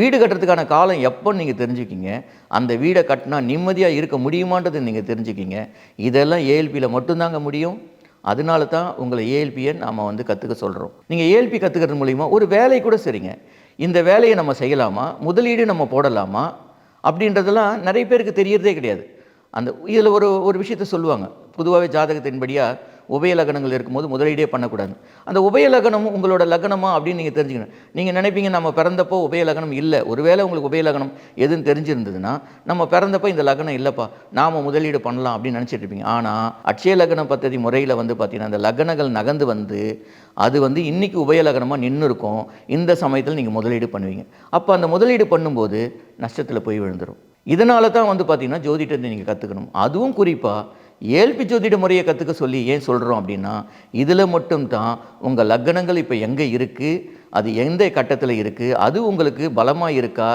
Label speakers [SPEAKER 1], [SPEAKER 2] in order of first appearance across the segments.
[SPEAKER 1] வீடு கட்டுறதுக்கான காலம் எப்போ நீங்கள் தெரிஞ்சுக்கிங்க. அந்த வீடை கட்டினா நிம்மதியாக இருக்க முடியுமான்றது நீங்கள் தெரிஞ்சுக்கிங்க. இதெல்லாம் ஏஎல்பியில் மட்டும்தாங்க முடியும். அதனால தான் உங்களை ஏஎல்பியை நாம் வந்து கற்றுக்க சொல்கிறோம் நீங்கள் ஏஎல்பி கற்றுக்கிறது மூலிமா ஒரு வேலை கூட சரிங்க இந்த வேலையை நம்ம செய்யலாமா? முதலீடு நம்ம போடலாமா? அப்படின்றதெல்லாம் நிறைய பேருக்கு தெரியறதே கிடையாது. அந்த இதில் ஒரு ஒரு விஷயத்த சொல்லுவாங்க. பொதுவாகவே ஜாதகத்தின்படியாக உபய லக்னங்கள் இருக்கும்போது முதலீடே பண்ணக்கூடாது. அந்த உபய லக்னம் உங்களோட லக்னமா அப்படின்னு நீங்கள் தெரிஞ்சுக்கணும். நீங்கள் நினைப்பீங்க நம்ம பிறந்தப்போ உபய லக்னம் இல்லை. ஒருவேளை உங்களுக்கு உபய லக்னம் எதுன்னு தெரிஞ்சிருந்ததுன்னா நம்ம பிறந்தப்போ இந்த லக்னம் இல்லைப்பா நாம் முதலீடு பண்ணலாம் அப்படின்னு நினச்சிட்டு இருப்பீங்க. ஆனால் அட்சய லக்ன பத்ததி முறையில் வந்து பார்த்தீங்கன்னா அந்த லக்னங்கள் நகர்ந்து வந்து அது வந்து இன்னைக்கு உபய லக்னமாக நின்று இருக்கும். இந்த சமயத்தில் நீங்கள் முதலீடு பண்ணுவீங்க. அப்போ அந்த முதலீடு பண்ணும்போது நஷ்டத்தில் போய் விழுந்துடும் இதனால தான் வந்து பார்த்தீங்கன்னா ஜோதிடத்தை நீங்கள் கற்றுக்கணும் அதுவும் குறிப்பாக ஏழ்பி ஜோதிட முறையை கற்றுக்க சொல்லி ஏன் சொல்கிறோம் அப்படின்னா இதில் மட்டும்தான் உங்கள் லக்னங்கள் இப்போ எங்கே இருக்குது அது எந்த கட்டத்தில் இருக்குது அது உங்களுக்கு பலமாக இருக்கா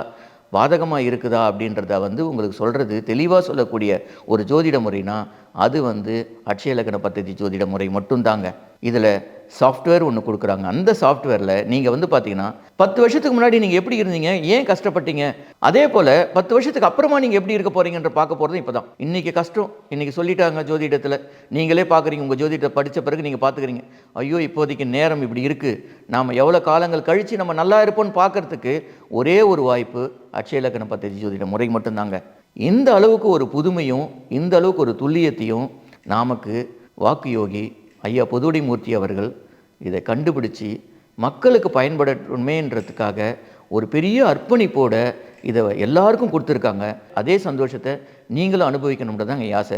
[SPEAKER 1] பாதகமாக இருக்குதா அப்படின்றத வந்து உங்களுக்கு சொல்கிறது தெளிவாக சொல்லக்கூடிய ஒரு ஜோதிட முறைனா அது வந்து அட்சய லக்ன பദ്ധதி ஜோதிட முறை மட்டும்தாங்க. இதில் சாஃப்ட்வேர் ஒன்று கொடுக்குறாங்க. அந்த சாஃப்ட்வேரில் நீங்கள் வந்து பார்த்தீங்கன்னா பத்து வருஷத்துக்கு முன்னாடி நீங்கள் எப்படி இருந்தீங்க ஏன் கஷ்டப்பட்டீங்க அதே போல் பத்து வருஷத்துக்கு அப்புறமா நீங்கள் எப்படி இருக்க போகிறீங்கன்ற பார்க்க போகிறது இப்போ தான் இன்றைக்கி கஷ்டம். இன்றைக்கி சொல்லிட்டாங்க ஜோதிடத்தில். நீங்களே பார்க்குறீங்க உங்கள் ஜோதிடத்தை படித்த பிறகு நீங்கள் பார்த்துக்கிறீங்க ஐயோ இப்போதைக்கு நேரம் இப்படி இருக்குது நாம் எவ்வளோ காலங்கள் கழித்து நம்ம நல்லா இருப்போம்னு பார்க்கறதுக்கு ஒரே ஒரு வாய்ப்பு அட்சய லக்ன பദ്ധதி ஜோதிட முறை மட்டும்தாங்க. இந்த அளவுக்கு ஒரு புதுமையும் இந்த அளவுக்கு ஒரு துல்லியத்தையும் நமக்கு வாக்கு யோகி ஐயா பொதுவுடை மூர்த்தி அவர்கள் இதை கண்டுபிடிச்சி மக்களுக்கு பயன்படட்டுமேன்றதுக்காக ஒரு பெரிய அர்ப்பணிப்போட இதை எல்லாருக்கும் கொடுத்துருக்காங்க. அதே சந்தோஷத்தை நீங்களும் அனுபவிக்கணும்னு தான் என் ஆசை.